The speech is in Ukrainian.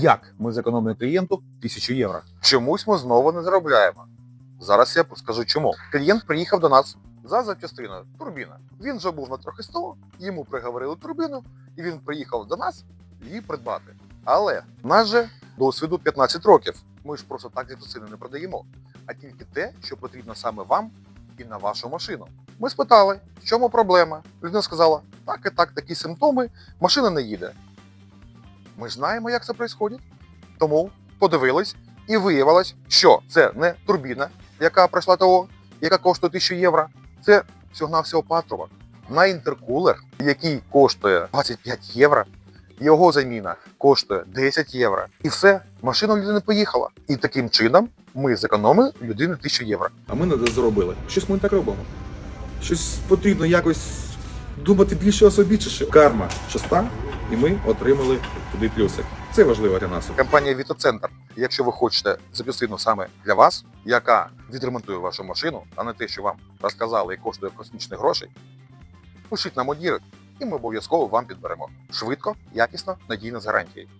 Як ми зекономили клієнту 1000 євро? Чомусь ми знову не заробляємо. Зараз я скажу чому. Клієнт приїхав до нас за запчастиною турбіна. Він вже був на трохи 100, йому приговорили турбіну, і він приїхав до нас її придбати. Але нас же досвіду 15 років. Ми ж просто так запчастини не продаємо, а тільки те, що потрібно саме вам і на вашу машину. Ми спитали, в чому проблема. Людина сказала, так і так, такі симптоми, машина не їде. Ми знаємо, як це відбувається. Тому подивились і виявилось, що це не турбіна, яка пройшла ТО, яка коштує 1000 євро. Це всього-навсього патрубок на інтеркулер, який коштує 25 євро. Його заміна коштує 10 євро. І все, машина людини поїхала. І таким чином ми зекономили людини 1000 євро. А ми не заробили. Щось ми так робимо. Щось потрібно якось думати більше особічіше. Карма шоста, і ми отримали туди плюси. Це важливо для нас. Компанія Вітоцентр. Якщо ви хочете запчастину саме для вас, яка відремонтує вашу машину, а не те, що вам розказали і коштує космічних грошей, пишіть нам у дірект, і ми обов'язково вам підберемо швидко, якісно, надійно з гарантією.